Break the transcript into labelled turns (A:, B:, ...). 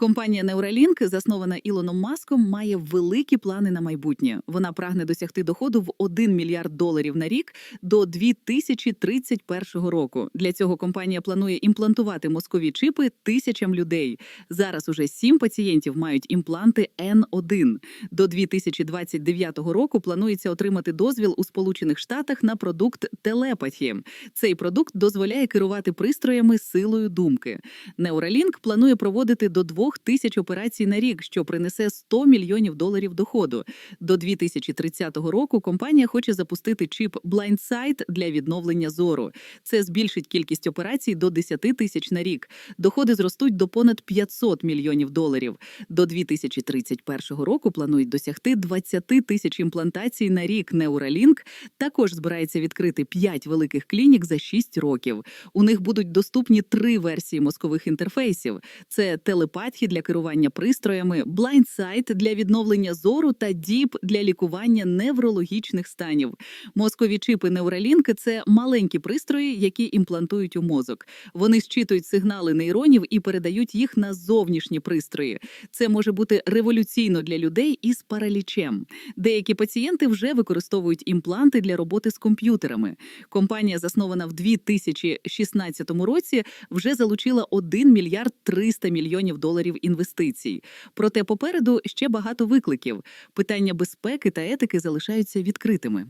A: Компанія Neuralink, заснована Ілоном Маском, має великі плани на майбутнє. Вона прагне досягти доходу в 1 мільярд доларів на рік до 2031 року. Для цього компанія планує імплантувати мозкові чипи тисячам людей. Зараз уже сім пацієнтів мають імпланти N1. До 2029 року планується отримати дозвіл у Сполучених Штатах на продукт телепаті. Цей продукт дозволяє керувати пристроями силою думки. Neuralink планує проводити до 2 тисяч операцій на рік, що принесе 100 мільйонів доларів доходу. До 2030 року компанія хоче запустити чип Blindsight для відновлення зору. Це збільшить кількість операцій до 10 тисяч на рік. Доходи зростуть до понад 500 мільйонів доларів. До 2031 року планують досягти 20 тисяч імплантацій на рік. Neuralink також збирається відкрити 5 великих клінік за 6 років. У них будуть доступні три версії мозкових інтерфейсів: це телепатії для керування пристроями, Blindsight для відновлення зору та Deep для лікування неврологічних станів. Мозкові чипи Neuralink – це маленькі пристрої, які імплантують у мозок. Вони зчитують сигнали нейронів і передають їх на зовнішні пристрої. Це може бути революційно для людей із паралічем. Деякі пацієнти вже використовують імпланти для роботи з комп'ютерами. Компанія, заснована в 2016 році, вже залучила 1 мільярд 300 мільйонів доларів інвестицій. Проте попереду ще багато викликів. Питання безпеки та етики залишаються відкритими.